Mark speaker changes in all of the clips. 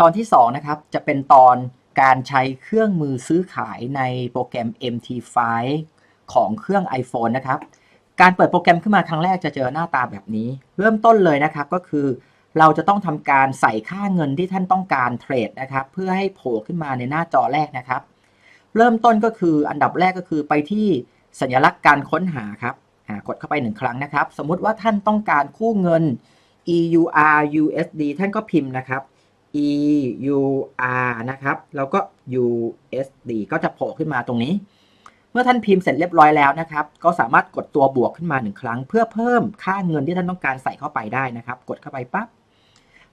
Speaker 1: ตอนที่2นะครับจะเป็นตอนการใช้เครื่องมือซื้อขายในโปรแกรม MT5 ของเครื่อง iPhone นะครับ การเปิดโปรแกรมขึ้นมาครั้งแรกจะเจอหน้าตาแบบนี้ เริ่มต้นเลยนะครับก็คือ เราจะต้องทำการใส่ค่าเงินที่ท่านต้องการเทรดนะครับ เพื่อให้โผล่ขึ้นมาในหน้าจอแรกนะครับ เริ่มต้นก็คืออันดับแรกก็คือไปที่สัญลักษณ์การค้นหาครับกดเข้าไปหนึ่งครั้งนะครับ สมมติว่าท่านต้องการคู่เงิน EUR USD ท่านก็พิมพ์นะครับ EUR นะครับ แล้วก็ USD ก็จะโผล่ขึ้นมาตรงนี้ เมื่อท่านพิมพ์เสร็จเรียบร้อยแล้วนะครับ ก็สามารถกดตัวบวกขึ้นมาหนึ่งครั้ง เพื่อเพิ่มค่าเงินที่ท่านต้องการใส่เข้าไปได้นะครับ กดเข้าไปปั๊บ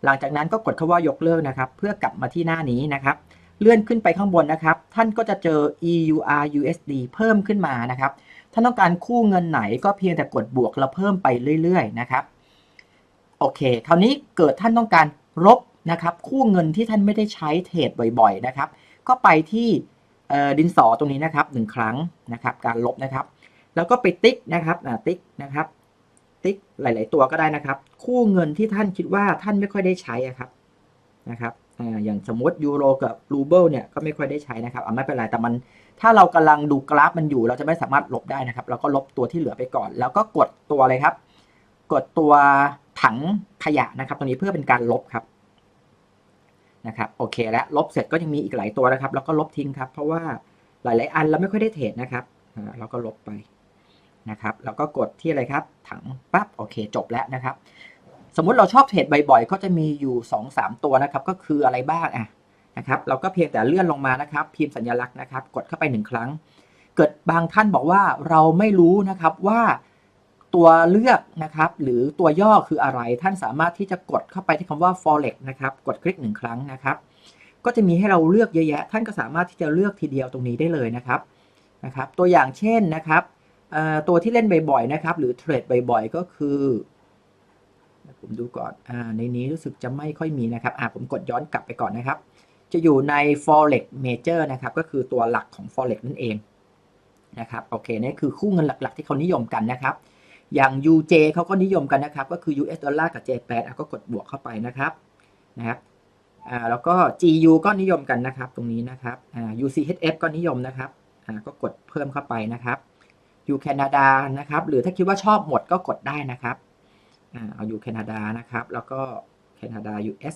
Speaker 1: หลังจากนั้นก็กดคาว่ายกเลิกนะครับ เพื่อกลับมาที่หน้านี้นะครับ เลื่อนขึ้นไปข้างบนนะครับ ท่านก็จะเจอ EUR USD เพิ่มขึ้นมานะครับ ท่านต้องการคู่เงินไหนก็เพียงแต่กดบวกแล้วเพิ่มไปเรื่อย ๆ นะครับ โอเค คราวนี้เกิดท่านต้องการลบ นะครับคู่เงินที่ท่านไม่ได้ใช้เทรดบ่อยๆนะครับ ก็ไปที่ดินสอตรงนี้นะครับหนึ่งครั้งนะครับ การลบนะครับ แล้วก็ไปติ๊กนะครับติ๊กนะครับ ติ๊กหลาย ๆ ตัวก็ได้นะครับ คู่เงินที่ท่านคิดว่าท่านไม่ค่อยได้ใช้ครับนะครับอย่างสมมติยูโรกับรูเบิลเนี่ยก็ไม่ค่อยได้ใช้นะครับอ่าไม่เป็นไรแต่มันถ้าเรากำลังดูกราฟมันอยู่ เราจะไม่สามารถลบได้นะครับ เราก็ลบตัวที่เหลือไปก่อน แล้วก็กดตัวอะไรครับ กดตัวถังขยะนะครับ ตรงนี้เพื่อเป็นการลบครับ นะครับโอเคแล้วลบเสร็จก็ยังมีอีกหลายตัวนะครับ แล้วก็ลบทิ้งครับ เพราะว่าหลาย ๆ อันเราไม่ค่อยได้เทรดนะครับเราก็ลบไปนะครับแล้วก็กดที่อะไรครับ ถังปั๊บโอเคจบแล้วนะครับ สมมุติเราชอบเทรดบ่อย ๆ ก็จะมีอยู่ 2-3 ตัวนะครับ ก็คืออะไรบ้างอะนะครับเราก็เพียงแต่เลื่อนลงมานะครับ พิมพ์สัญลักษณ์นะครับ กดเข้าไปหนึ่งครั้ง เกิดบางท่านบอกว่าเราไม่รู้นะครับว่า ตัวเลือกนะครับ หรือตัวย่อคืออะไร ท่านสามารถที่จะกดเข้าไปที่คำว่า forex นะครับ กดคลิกหนึ่งครั้งนะครับ ก็จะมีให้เราเลือกเยอะแยะ ท่านก็สามารถที่จะเลือกทีเดียวตรงนี้ได้เลยนะครับนะครับ ตัวอย่างเช่นนะครับตัวที่เล่นบ่อยๆนะครับ หรือเทรดบ่อยๆก็คือผมดูก่อนอในนี้รู้สึกจะไม่ค่อยมีนะครับอ่าผมกดย้อนกลับไปก่อนนะครับ จะอยู่ใน forex major นะครับ ก็คือตัวหลักของ forex นั่นเองนะครับ โอเคนี่คือคู่เงินหลักๆ ที่เขานิยมกันนะครับ อย่าง UJ เขาก็นิยมกันนะครับ ก็คือ US ดอลลาร์กับ J8 ก็กดบวกเข้าไปนะครับนะครับอ่าแล้วก็ GU ก็นิยมกันนะครับ ตรงนี้นะครับอ่า UCHF ก็นิยมนะครับอ่าก็กดเพิ่มเข้าไปนะครับ U แคนาดานะครับ หรือถ้าคิดว่าชอบหมดก็กดได้นะครับเอาอยู่แคนาดานะครับ แล้วก็แคนาดา US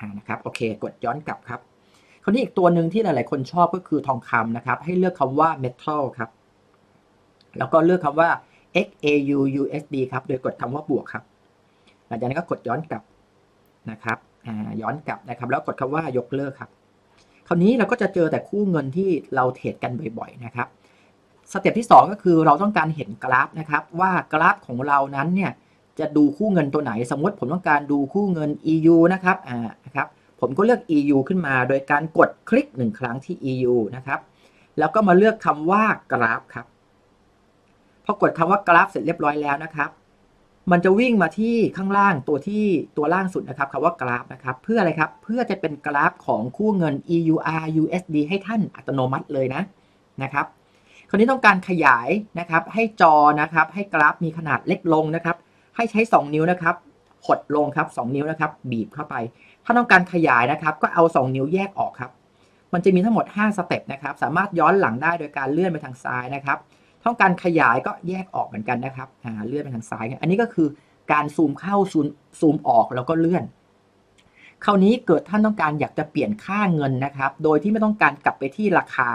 Speaker 1: อ่านะครับโอเค กดย้อนกลับครับคราวนี้อีกตัวหนึ่งที่หลาย ๆ คนชอบก็คือทองคำนะครับ ให้เลือกคำว่า metal ครับแล้วก็เลือกคำว่า XAU USD ครับ โดยกดคำว่าบวกครับ หลังจากนั้นก็กดย้อนกลับนะครับอ่าย้อนกลับนะครับ แล้วกดคำว่ายกเลิกครับ คราวนี้เราก็จะเจอแต่คู่เงินที่เราเทรดกันบ่อยๆนะครับสเต็ปที่ 2 ก็คือเราต้องการเห็นกราฟนะครับ ว่ากราฟของเรานั้นเนี่ยจะดูคู่เงินตัวไหน สมมติผมต้องการดูคู่เงิน EU นะครับอ่านะครับผมก็เลือก EU ขึ้นมาโดยการกดคลิกหนึ่งครั้งที่ EU นะครับ แล้วก็มาเลือกคำว่ากราฟครับ พอกดคำว่ากราฟเสร็จเรียบร้อยแล้วนะครับ มันจะวิ่งมาที่ข้างล่างตัวที่ตัวล่างสุดนะครับคำว่ากราฟนะครับ เพื่ออะไรครับ เพื่อจะเป็นกราฟของคู่เงิน EUR USD ให้ท่านอัตโนมัติเลยนะนะครับ คราวนี้ต้องการขยายนะครับ ให้จอนะครับ ให้กราฟมีขนาดเล็กลงนะครับ ให้ใช้ 2 นิ้วนะครับหดลงครับ 2 นิ้วนะครับ บีบเข้าไป ถ้าต้องการขยายนะครับ ก็เอา 2 นิ้วแยกออกครับ มันจะมีทั้งหมด 5 สเต็ปนะครับ สามารถย้อนหลังได้โดยการเลื่อนไปทางซ้ายนะครับ ต้องการขยายก็แยกออกเหมือนกันนะครับเลื่อนไปทางซ้าย อันนี้ก็คือการซูมเข้าซูมซูมออกแล้วก็เลื่อน คราวนี้เกิดท่านต้องการอยากจะเปลี่ยนค่าเงินนะครับ โดยที่ไม่ต้องการกลับไปที่ราคา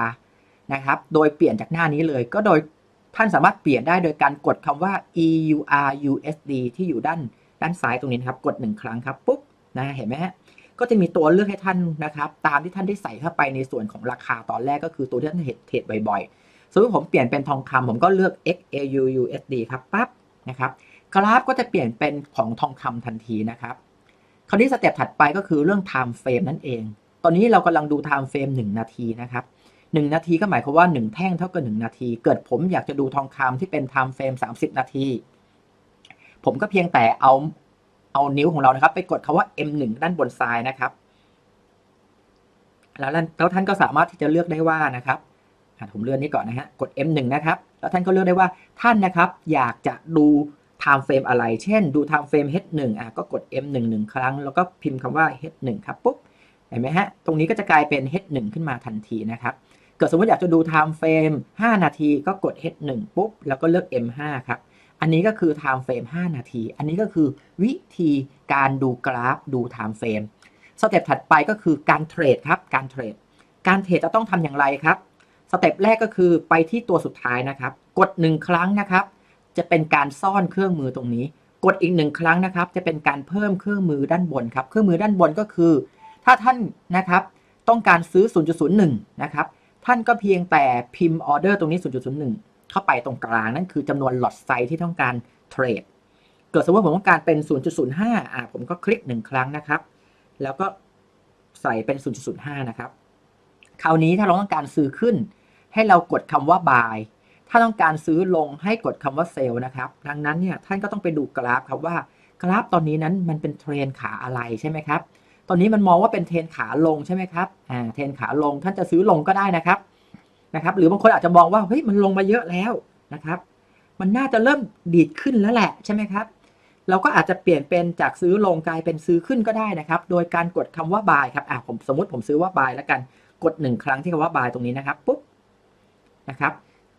Speaker 1: นะครับ โดยเปลี่ยนจากหน้านี้เลย ก็โดยท่านสามารถเปลี่ยนได้โดยการกดคำว่า EUR USD ที่อยู่ด้านด้านซ้ายตรงนี้นครับ กด1ครั้งครับปุ๊บนะเห็นไหมฮะก็จะมีตัวเลือกให้ท่านนะครับ ตามที่ท่านได้ใส่เข้าไปในส่วนของราคาตอนแรกก็คือตัวที่ท่านเทรดบ่อยๆ สมมติผมเปลี่ยนเป็นทองคำผมก็เลือก XAU USD ครับปั๊บนะครับกราฟก็จะเปลี่ยนเป็นของทองคำทันทีนะครับ คราวนี้สเต็ปถัดไปก็คือเรื่อง time frame นั่นเอง ตอนนี้เรากำลังดู time frame 1 นาทีนะครับ1นาทีก็หมายความว่า 1 แท่งเท่ากับ 1 นาที เกิดผมอยากจะดูทองคำที่เป็น time frame 30 นาที ผมก็เพียงแต่เอาเอานิ้วของเรานะครับ ไปกดคาว่า M1 ด้านบนซ้ายนะครับ แล้วแล้วท่านก็สามารถที่จะเลือกได้ว่านะครับ ผมเลื่อนนี้ก่อนนะฮะ กด M1 นะครับ แล้วท่านก็เลือกได้ว่าท่านนะครับ อยากจะดู time frame อะไร เช่น ดู time frame H1 อะ ก็กด M1 1ครั้ง แล้วก็พิมพ์คำว่า H1 ครับ ปุ๊บ เห็นไหมฮะ ตรงนี้ก็จะกลายเป็น H1 ขึ้นมาทันทีนะครับ เกิดสมมติอยากจะดู time frame 5นาที ก็กด H1 ปุ๊บ แล้วก็เลือก M5 ครับ อันนี้ก็คือ time frame 5นาที อันนี้ก็คือวิธีการดูกราฟ ดู time frame สเต็ปถัดไปก็คือการเทรดครับ การเทรด การเทรดจะต้องทำอย่างไรครับ สเต็ปแรกก็คือไปที่ตัวสุดท้ายนะครับ กด 1 ครั้งนะครับ จะเป็นการซ่อนเครื่องมือตรงนี้ กดอีกหนึ่งครั้งนะครับ จะเป็นการเพิ่มเครื่องมือด้านบนครับ เครื่องมือด้านบนก็คือ ถ้าท่านนะครับ ต้องการซื้อ 0.01 นะครับ ท่านก็เพียงแต่พิมพ์ออเดอร์ตรงนี้ 0.01 เข้าไปตรงกลางนั่นคือจำนวนหลอดไซส์ที่ต้องการเทรดเกิดสมมติผมต้องการเป็น 0.05 อ่าผมก็คลิก 1 ครั้งนะครับ แล้วก็ใส่เป็น 0.05 นะครับ คราวนี้ถ้าเราต้องการซื้อขึ้น ให้เรากดคำว่า buy ถ้าต้องการซื้อลงให้กดคำว่า sell นะครับ ดังนั้นเนี่ยท่านก็ต้องไปดูกราฟครับว่ากราฟตอนนี้นั้นมันเป็นเทรนขาอะไรใช่ไหมครับ ตอนนี้มันมองว่าเป็นเทรนขาลงใช่ไหมครับ อ่า เทรนขาลงท่านจะซื้อลงก็ได้นะครับ นะครับ หรือบางคนอาจจะมองว่าเฮ้ยมันลงมาเยอะแล้วนะครับ มันน่าจะเริ่มดีดขึ้นแล้วแหละใช่ไหมครับ เราก็อาจจะเปลี่ยนเป็นจากซื้อลงกลายเป็นซื้อขึ้นก็ได้นะครับ โดยการกดคำว่า buy ครับ อ่าผมสมมติผมซื้อว่า buy แล้วกัน กดหนึ่งครั้งที่คำว่า buy ตรงนี้นะครับ ปุ๊บ นะครับ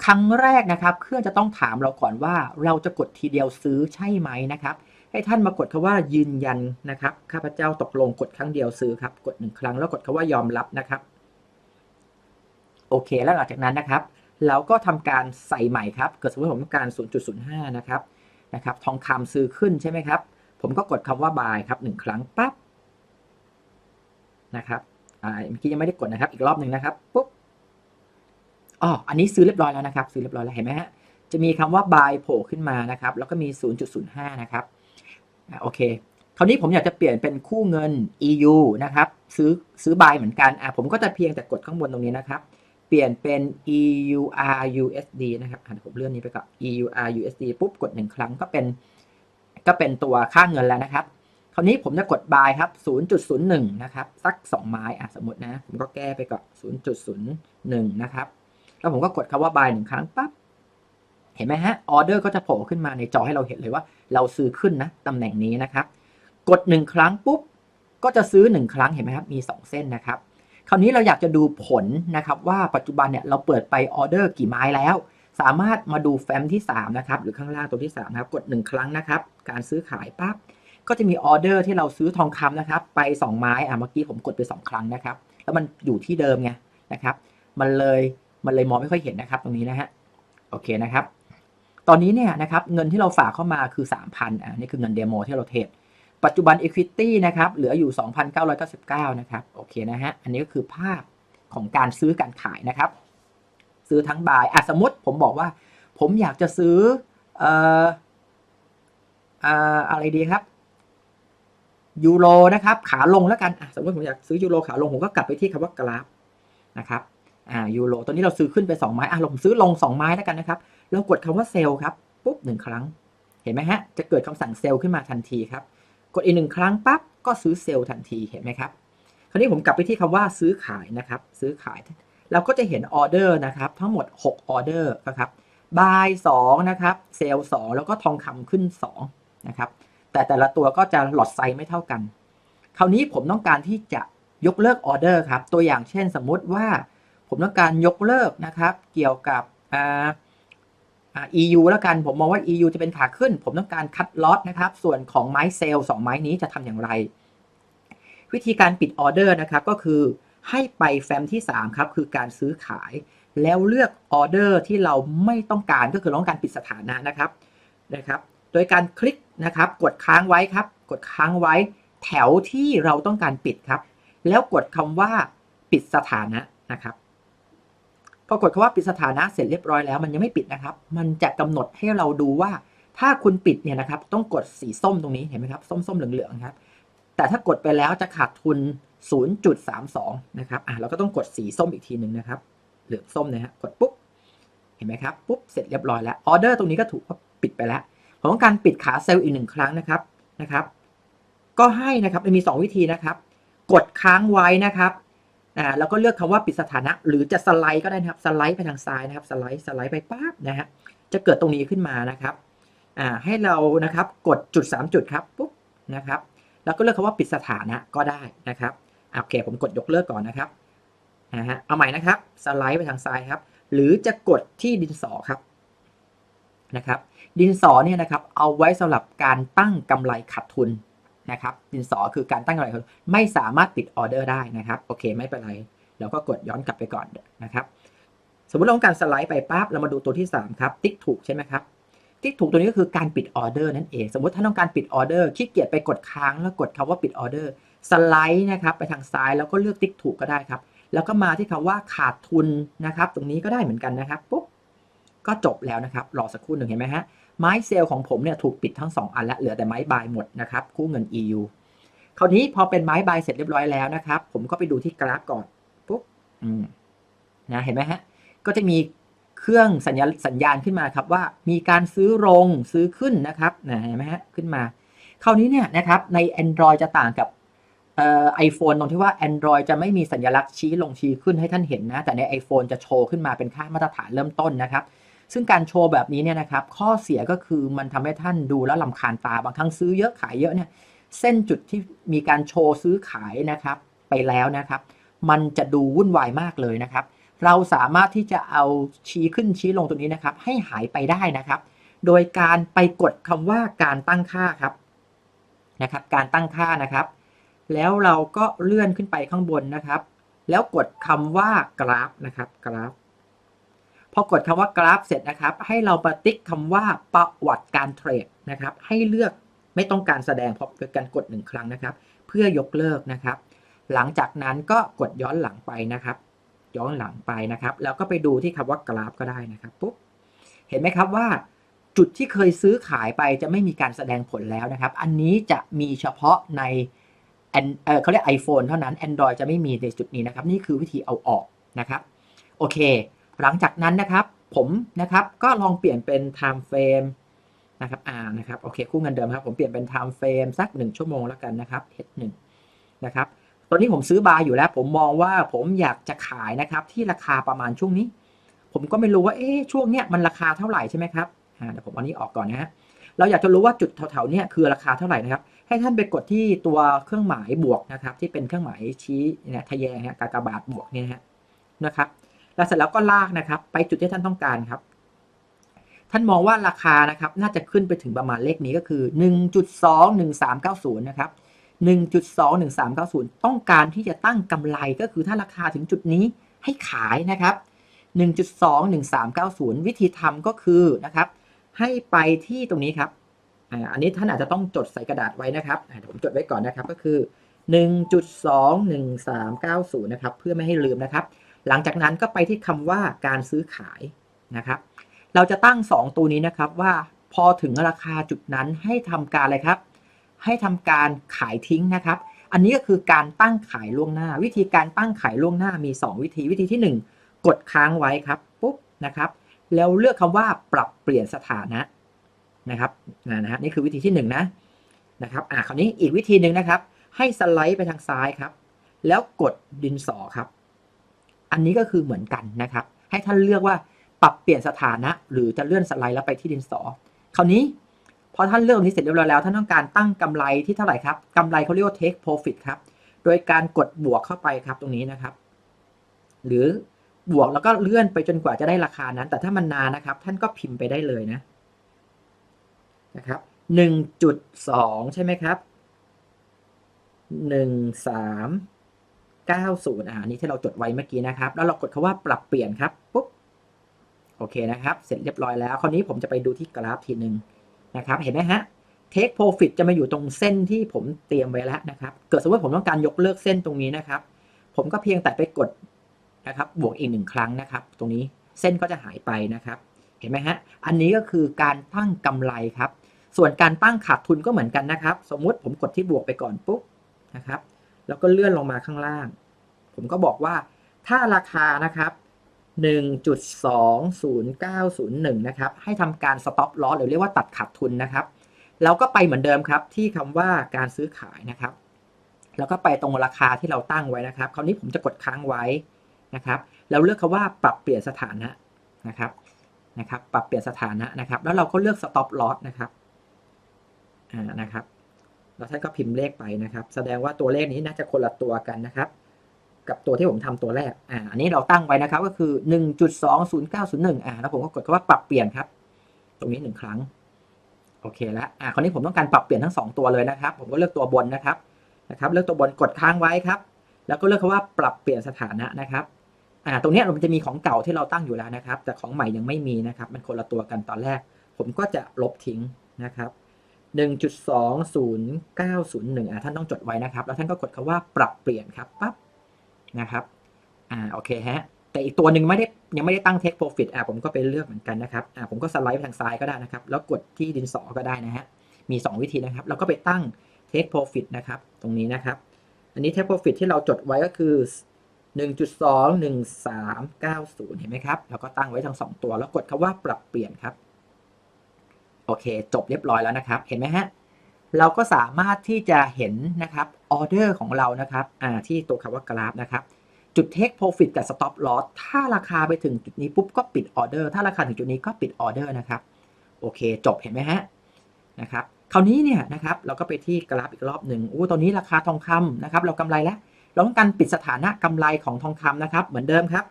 Speaker 1: ครั้งแรกนะครับเครื่องจะต้องถามเราก่อนว่าเราจะกดทีเดียวซื้อใช่ไหมนะครับ ให้ท่านมากดคำว่ายืนยันนะครับข้าพเจ้าตกลงกดครั้งเดียวซื้อครับกดหนึ่งครั้งแล้วกดคำว่ายอมรับนะครับโอเค แล้วหลังจากนั้นนะครับ เราก็ทำการใส่ใหม่ครับเกิดสมมติผมต้องการ 0.05 นะครับนะครับทองคำซื้อขึ้นใช่ไหมครับ ผมก็กดคำว่า buy ครับหนึ่งครั้งปั๊บนะครับอ่าเมื่อกี้ยังไม่ได้กดนะครับ อีกรอบหนึ่งนะครับปุ๊บ อ๋ออันนี้ซื้อเรียบร้อยแล้วนะครับ ซื้อเรียบร้อยแล้วเห็นไหมฮะ จะมีคำว่า buy โผล่ขึ้นมานะครับ แล้วก็มี 0.05 นะครับโอเค คราวนี้ผมอยากจะเปลี่ยนเป็นคู่เงิน EU นะครับ ซื้อซื้อ buy เหมือนกัน อ่าผมก็จะเพียงแต่กดข้างบนตรงนี้นะครับ เปลี่ยนเป็น EUR USD นะครับอ่าผมเลื่อนนี้ไปก่อน EUR USD ปุ๊บกดหนึ่งครั้งก็เป็น ก็เป็นตัวค่าเงินแล้วนะครับคราวนี้ผมจะกด buy ครับ 0.01 นะครับ สัก 2 ไม้ อะ สมมตินะ ผมก็แก้ไปก่อน 0.01 นะครับ แล้วผมก็กดคำว่า buy หนึ่งครั้งปั๊บเห็นไหมฮะออเดอร์ก็จะโผล่ขึ้นมาในจอให้เราเห็นเลยว่า เราซื้อขึ้นนะตำแหน่งนี้นะครับ กด 1 ครั้งปุ๊บก็จะซื้อ 1 ครั้งเห็นไหมครับมี 2 เส้นนะครับ คราวนี้เราอยากจะดูผลนะครับ ว่าปัจจุบันเนี่ยเราเปิดไปออเดอร์กี่ไม้แล้ว สามารถมาดูแฟ้มที่3นะครับหรือข้างล่างตัวที่3นะครับกด 1 ครั้งนะครับ การซื้อขายปั๊บก็จะมีออเดอร์ที่เราซื้อทองคำนะครับ ไป 2 ไม้อะเมื่อกี้ผมกดไป 2 ครั้งนะครับ แล้วมันอยู่ที่เดิมไงนะครับ มันเลย มันเลยมองไม่ค่อยเห็นนะครับตรงนี้นะฮะโอเคนะครับ ตอนนี้เนี่ยนะครับเงินที่เราฝากเข้ามาคือ 3,000อะนี่คือเงินเดโมที่เราเทรดปัจจุบัน Equity นะครับเหลืออยู่ 2,999 นะครับโอเคนะฮะอันนี้ก็คือภาพของการซื้อการขายนะครับ ซื้อทั้งบายอะสมมติผมบอกว่า ผมอยากจะซื้อเอ่อเอ่ออะไรดีครับยูโรนะครับ ขาลงแล้วกันอะสมมติผมอยากซื้อยูโรขาลง ผมก็กลับไปที่คำว่ากราฟนะครับ อ่ายูโรตอนนี้เราซื้อขึ้นไป 2 ไม้อะเราผมซื้อลง 2 ไม้แล้วกันนะครับ เรากดคำว่าเซลล์ครับปุ๊บหนึ่งครั้ง เห็นไหมฮะ จะเกิดคำสั่งเซลล์ขึ้นมาทันทีครับ กดอีกหนึ่งครั้งปั๊บก็ซื้อเซลล์ทันทีเห็นไหมครับ คราวนี้ผมกลับไปที่คำว่าซื้อขายนะครับ ซื้อขาย เราก็จะเห็นออเดอร์นะครับ ทั้งหมด6ออเดอร์นะครับบาย2นะครับเซลล์2แล้วก็ทองคำขึ้น2นะครับแต่แต่ละตัวก็จะหลอดไซส์ไม่เท่ากัน คราวนี้ผมต้องการที่จะยกเลิกออเดอร์ครับตัวอย่างเช่นสมมุติว่า ผมต้องการยกเลิกนะครับ เกี่ยวกับอ่าอ่า EU แล้วกัน ผมมองว่า EU จะเป็นขาขึ้น ผมต้องการคัดลอตนะครับ ส่วนของไม้เซลล์2ไม้นี้จะทำอย่างไร วิธีการปิดออเดอร์นะครับ ก็คือให้ไปแฟ้มที่ 3 ครับ คือการซื้อขาย แล้วเลือกออเดอร์ที่เราไม่ต้องการก็คือราต้องการปิดสถานะนะครับนะครับ โดยการคลิกนะครับ กดค้างไว้ครับ กดค้างไว้ แถวที่เราต้องการปิดครับ แล้วกดคำว่าปิดสถานะนะครับ พอกดคำว่าปิดสถานะเสร็จเรียบร้อยแล้ว มันยังไม่ปิดนะครับ มันจะกำหนดให้เราดูว่า ถ้าคุณปิดเนี่ยนะครับ ต้องกดสีส้มตรงนี้เห็นไหมครับส้มๆเหลืองๆครับ แต่ถ้ากดไปแล้วจะขาดทุน 0.32 นะครับอะเราก็ต้องกดสีส้มอีกทีหนึ่งนะครับ เหลืองส้มนะฮะกดปุ๊บเห็นไหมครับปุ๊บเสร็จเรียบร้อยแล้วออเดอร์ตรงนี้ก็ถูกปิดไปแล้วผมต้องการปิดขาเซลล์อีกหนึ่งครั้งนะครับนะครับ ก็ให้นะครับมันมี 2 วิธีนะครับ กดค้างไว้นะครับ อ่าแล้วก็เลือกคำว่าปิดสถานะ หรือจะสไลด์ก็ได้นะครับสไลด์ไปทางซ้ายนะครับสไลด์สไลด์ไปปั๊บนะฮะจะเกิดตรงนี้ขึ้นมานะครับอ่าให้เรานะครับกดจุด 3 จุดครับปุ๊บนะครับแล้วก็เลือกคำว่าปิดสถานะก็ได้นะครับโอเคผมกดยกเลิกก่อนนะครับนะฮะเอาใหม่นะครับสไลด์ไปทางซ้ายครับ หรือจะกดที่ดินสอครับนะครับดินสอเนี่ยนะครับเอาไว้สำหรับการตั้งกำไรขาดทุน นะครับดินสอคือการตั้งกำไรขาดทุนไม่สามารถปิดออเดอร์ได้นะครับโอเคไม่เป็นไรเราก็กดย้อนกลับไปก่อนนะครับสมมติเราต้องการสไลด์ไปปั๊บเรามาดูตัวที่ 3 ครับ ติ๊กถูกใช่ไหมครับติ๊กถูกตัวนี้ก็คือการปิดออเดอร์นั่นเอง สมมติท่าต้องการปิดออเดอร์ขี้เกียจไปกดค้างแล้วกดคำว่าปิดออเดอร์สไลด์นะครับไปทางซ้ายแล้วก็เลือกติ๊กถูกก็ได้ครับ แล้วก็มาที่คำว่าขาดทุนนะครับ ตรงนี้ก็ได้เหมือนกันนะครับปุ๊บก็จบแล้วนะครับรอสักครู่หนึ่งเห็นไหมฮะ ไม้เซลล์ของผมเนี่ยถูกปิดทั้ง 2 อันแล้วเหลือแต่ไม้บายหมดนะครับ คู่เงิน EU คราวนี้พอเป็นไม้บายเสร็จเรียบร้อยแล้วนะครับ ผมก็ไปดูที่กราฟก่อนปุ๊บอืมนะเห็นไหมฮะ ก็จะมีเครื่องสัญญาสัญญาณขึ้นมาครับว่ามีการซื้อลงซื้อขึ้นนะครับนะเห็นไหมฮะขึ้นมา คราวนี้เนี่ยนะครับใน Android จะต่างกับไอโฟนตรงที่ว่า Android จะไม่มีสัญลักษณ์ชี้ลงชี้ขึ้นให้ท่านเห็นนะ แต่ใน iPhone จะโชว์ขึ้นมาเป็นค่ามาตรฐานเริ่มต้นนะครับ ซึ่งการโชว์แบบนี้เนี่ยนะครับข้อเสียก็คือมันทำให้ท่านดูแล้วลำคาญตาบางครั้งซื้อเยอะขายเยอะเนี่ยเส้นจุดที่มีการโชว์ซื้อขายนะครับไปแล้วนะครับ มันจะดูวุ่นวายมากเลยนะครับ เราสามารถที่จะเอาชี้ขึ้นชี้ลงตรงนี้นะครับ ให้หายไปได้นะครับ โดยการไปกดคำว่าการตั้งค่าครับนะครับ การตั้งค่านะครับ แล้วเราก็เลื่อนขึ้นไปข้างบนนะครับ แล้วกดคำว่ากราฟนะครับกราฟ พอกดคำว่ากราฟเสร็จนะครับ ให้เรามาติ๊กคำว่าประวัติการเทรดนะครับ ให้เลือกไม่ต้องการแสดงพราะเป็นการกดหนึ่งครั้งนะครับ เพื่อยกเลิกนะครับ หลังจากนั้นก็กดย้อนหลังไปนะครับ ย้อนหลังไปนะครับ แล้วก็ไปดูที่คำว่ากราฟก็ได้นะครับปุ๊บเห็นไหมครับว่า จุดที่เคยซื้อขายไปจะไม่มีการแสดงผลแล้วนะครับ อันนี้จะมีเฉพาะในเเขาเรียก iPhone เท่านั้น Android จะไม่มีในจุดนี้นะครับ นี่คือวิธีเอาออกนะครับ โอเค หลังจากนั้นนะครับผมนะครับก็ลองเปลี่ยนเป็น time frame นะครับอ่านะครับโอเคคู่เงินเดิมครับ ผมเปลี่ยนเป็น time frame สัก 1 ชั่วโมงแล้วกันนะครับ H1 นะครับตอนนี้ผมซื้อบาร์อยู่แล้ว ผมมองว่าผมอยากจะขายนะครับที่ราคาประมาณช่วงนี้ ผมก็ไม่รู้ว่าเอ๊ะช่วงเนี้ยมันราคาเท่าไหร่ใช่ไหมครับอ่าเดี๋ยวผมเอานี้ออกก่อนนะฮะเราอยากจะรู้ว่าจุดแถวๆเนี้ยคือราคาเท่าไหร่นะครับ ให้ท่านไปกดที่ตัวเครื่องหมายบวกนะครับ ที่เป็นเครื่องหมายชี้เนี่ยทะแยงฮะกากบาทบวกเนี่ยฮะนะครับ แล้วเสร็จแล้วก็ลากนะครับ ไปจุดที่ท่านต้องการครับ ท่านมองว่าราคานะครับ น่าจะขึ้นไปถึงประมาณเลขนี้ก็คือ 1.21390 นะครับ 1.21390 ต้องการที่จะตั้งกำไรก็คือถ้าราคาถึงจุดนี้ให้ขายนะครับ 1.21390 วิธีทำก็คือนะครับ ให้ไปที่ตรงนี้ครับอ่าอันนี้ท่านอาจจะต้องจดใส่กระดาษไว้นะครับเดี๋ยวผมจดไว้ก่อนนะครับก็คือ 1.21390 นะครับ เพื่อไม่ให้ลืมนะครับ หลังจากนั้นก็ไปที่คำว่าการซื้อขายนะครับ เราจะตั้ง 2 ตัวนี้นะครับว่าพอถึงราคาจุดนั้นให้ทำการอะไรครับ ให้ทำการขายทิ้งนะครับ อันนี้ก็คือการตั้งขายล่วงหน้า วิธีการตั้งขายล่วงหน้ามี 2 วิธีวิธีที่ 1 กดค้างไว้ครับปุ๊บนะครับ แล้วเลือกคำว่าปรับเปลี่ยนสถานะนะครับนะนะฮะนี่คือวิธีที่1นงนะนะครับอ่าคราวนี้อีกวิธีหนึ่งนะครับ ให้สไลด์ไปทางซ้ายครับ แล้วกดดินสอครับ อันนี้ก็คือเหมือนกันนะครับ ให้ท่านเลือกว่าปรับเปลี่ยนสถานะ หรือจะเลื่อนสไลด์แล้วไปที่ดินสอ คราวนี้พอท่านเลือกตรงนี้เสร็จเรียบร้อยแล้ว ท่านต้องการตั้งกำไรที่เท่าไหร่ครับกำไรเขาเรียกว่า take profit ครับ โดยการกดบวกเข้าไปครับตรงนี้นะครับ หรือบวกแล้วก็เลื่อนไปจนกว่าจะได้ราคานั้น แต่ถ้ามันนานนะครับ ท่านก็พิมพ์ไปได้เลยนะนะครับหนึ่งจุดสองใช่ไหมครับหนึ่ งสามเก้าศูนย์อ่านี่ที่เราจดไว้เมื่อกี้นะครับ แล้วเรากดคาว่าปรับเปลี่ยนครับปุ๊บโอเคนะครับ เสร็จเรียบร้อยแล้วคราวนี้ผมจะไปดูที่กราฟทีหนึ่งนะครับ เห็นไหมฮะ take profit จะมาอยู่ตรงเส้นที่ผมเตรียมไว้แล้วนะครับ เกิดสมมติผมต้องการยกเลิกเส้นตรงนี้นะครับ ผมก็เพียงแต่ไปกดนะครับ บวกอีกหนึ่งครั้งนะครับ ตรงนี้เส้นก็จะหายไปนะครับ เห็นไหมฮะ อันนี้ก็คือการตั้งกำไรครับ ส่วนการตั้งขาดทุนก็เหมือนกันนะครับ สมมุติผมกดที่บวกไปก่อนปุ๊บนะครับ แล้วก็เลื่อนลงมาข้างล่าง ผมก็บอกว่าถ้าราคานะครับ 1.20901 นะครับ ให้ทำการ stop loss หรือเรียกว่าตัดขาดทุนนะครับ แล้วก็ไปเหมือนเดิมครับที่คำว่าการซื้อขายนะครับ แล้วก็ไปตรงราคาที่เราตั้งไว้นะครับ คราวนี้ผมจะกดค้างไว้นะครับ แล้วเลือกคำว่าปรับเปลี่ยนสถานะนะครับ นะครับ ปรับเปลี่ยนสถานะนะครับ แล้วเราก็เลือก stop loss นะครับ อ่า นะครับ แล้วท่านก็พิมพ์เลขไปนะครับ แสดงว่าตัวเลขนี้น่าจะคนละตัวกันนะครับ กับตัวที่ผมทำตัวแรกอ่าอันนี้เราตั้งไว้นะครับก็คือ 1.20901อ่าแล้วผมก็กดคำว่าปรับเปลี่ยนครับ ตรงนี้หนึ่งครั้งโอเคแล้วอ่าคราวนี้ผมต้องการปรับเปลี่ยนทั้งสองตัวเลยนะครับ ผมก็เลือกตัวบนนะครับนะครับ เลือกตัวบนกดค้างไว้ครับ แล้วก็เลือกคำว่าปรับเปลี่ยนสถานะนะครับอ่าตรงนี้มันจะมีของเก่าที่เราตั้งอยู่แล้วนะครับ แต่ของใหม่ยังไม่มีนะครับ มันคนละตัวกันตอนแรก ผมก็จะลบทิ้งนะครับ 1.20901อ่าท่านต้องจดไว้นะครับ แล้วท่านก็กดคำว่าปรับเปลี่ยนครับปั๊บนะครับอ่าโอเคฮะแต่อีกตัวหนึ่งไม่ได้ยังไม่ได้ตั้ง take profit อ่าผมก็ไปเลือกเหมือนกันนะครับอ่าผมก็สไลด์ไปทางซ้ายก็ได้นะครับ แล้วกดที่ดินสอก็ได้นะฮะมี 2 วิธีนะครับ แล้วก็ไปตั้ง take profit นะครับ ตรงนี้นะครับ อันนี้ take profit ที่เราจดไว้ก็คือ 1.21390 เห็นไหมครับ แล้วก็ตั้งไว้ทั้ง 2 ตัว แล้วกดคำว่าปรับเปลี่ยนครับ โอเค จบเรียบร้อยแล้วนะครับ เห็นไหมฮะ เราก็สามารถที่จะเห็นนะครับออเดอร์ของเรานะครับที่ตัวคำว่ากราฟนะครับ จุด take profit กับ stop loss ถ้าราคาไปถึงจุดนี้ปุ๊บก็ปิดออเดอร์ ถ้าราคาถึงจุดนี้ก็ปิดออเดอร์นะครับ โอเค จบเห็นไหมฮะ นะครับ คราวนี้เนี่ยนะครับ เราก็ไปที่กราฟอีกรอบหนึ่งอู้ตอนนี้ราคาทองคำนะครับ เรากำไรแล้ว เราต้องการปิดสถานะกำไรของทองคำนะครับ เหมือนเดิมครับ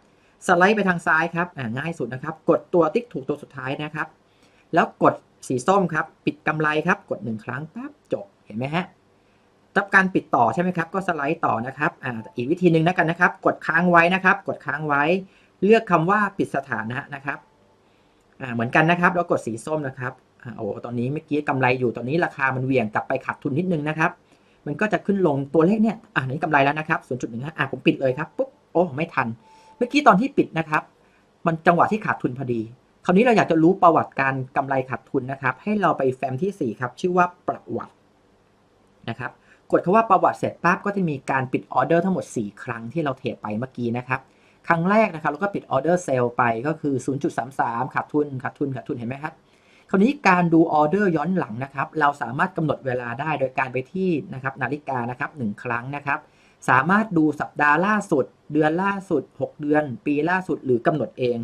Speaker 1: สไลด์ไปทางซ้ายครับง่ายสุดนะครับ กดตัวติ๊กถูกตัวสุดท้ายนะครับ แล้วกด สีส้มครับปิดกำไรครับกดหนึ่งครั้งปั๊บจบเห็นไหมฮะรับการปิดต่อใช่ไหมครับ ก็สไลด์ต่อนะครับอ่าอีกวิธีหนึ่งนะกันนะครับ กดค้างไว้นะครับ กดค้างไว้ เลือกคำว่าปิดสถานะนะครับอ่าเหมือนกันนะครับ แล้วกดสีส้มนะครับอ่าโอ้ตอนนี้เมื่อกี้กำไรอยู่ตอนนี้ราคามันเหวี่ยงกลับไปขาดทุนนิดนึงนะครับ มันก็จะขึ้นลงตัวเลขเนี่ยอ่านี้กำไรแล้วนะครับ0.1อ่าผมปิดเลยครับปุ๊บโอ้ไม่ทัน เมื่อกี้ตอนที่ปิดนะครับ มันจังหวะที่ขาดทุนพอดี คราวนี้เราอยากจะรู้ประวัติการกำไรขาดทุนนะครับ ให้เราไปแฟ้มที่ 4 ครับ ชื่อว่าประวัตินะครับ กดคำว่าประวัติเสร็จปั๊บก็จะมีการปิดออเดอร์ทั้งหมด 4 ครั้งที่เราเทรดไปเมื่อกี้นะครับ ครั้งแรกนะครับเราก็ปิดออเดอร์เซลล์ไปก็คือ 0.33 ขาดทุนขาดทุนขาดทุนเห็นไหมครับคราวนี้การดูออเดอร์ย้อนหลังนะครับ เราสามารถกำหนดเวลาได้โดยการไปที่นะครับนาฬิกานะครับหนึ่งครั้งนะครับ สามารถดูสัปดาห์ล่าสุด เดือนล่าสุด 6 เดือน ปีล่าสุดหรือกำหนดเอง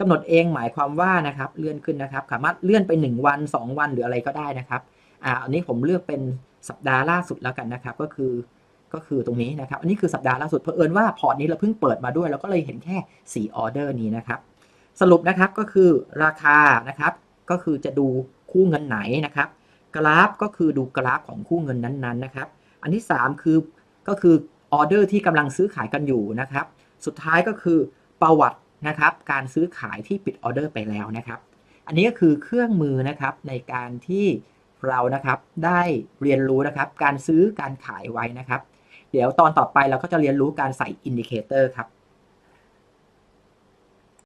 Speaker 1: กำหนดเองหมายความว่านะครับเลื่อนขึ้นนะครับ สามารถเลื่อนไป 1 วัน 2 วันหรืออะไรก็ได้นะครับอ่าอันนี้ผมเลือกเป็นสัปดาห์ล่าสุดแล้วกันนะครับ ก็คือก็คือตรงนี้นะครับ อันนี้คือสัปดาห์ล่าสุดเผอิญว่าพอร์ตนี้เราเพิ่งเปิดมาด้วยเราก็เลยเห็นแค่4ออเดอร์นี้นะครับ สรุปนะครับก็คือราคานะครับ ก็คือจะดูคู่เงินไหนนะครับ กราฟก็คือดูกราฟของคู่เงินนั้นๆนะครับ อันที่ 3 คือก็คือออเดอร์ที่กำลังซื้อขายกันอยู่นะครับ สุดท้ายก็คือประวัติ นะครับ การซื้อขายที่ปิดออเดอร์ไปแล้วนะครับ อันนี้ก็คือเครื่องมือนะครับในการที่เรานะครับได้เรียนรู้นะครับ การซื้อการขายไว้นะครับ เดี๋ยวตอนต่อไปเราก็จะเรียนรู้การใส่อินดิเคเตอร์ครับ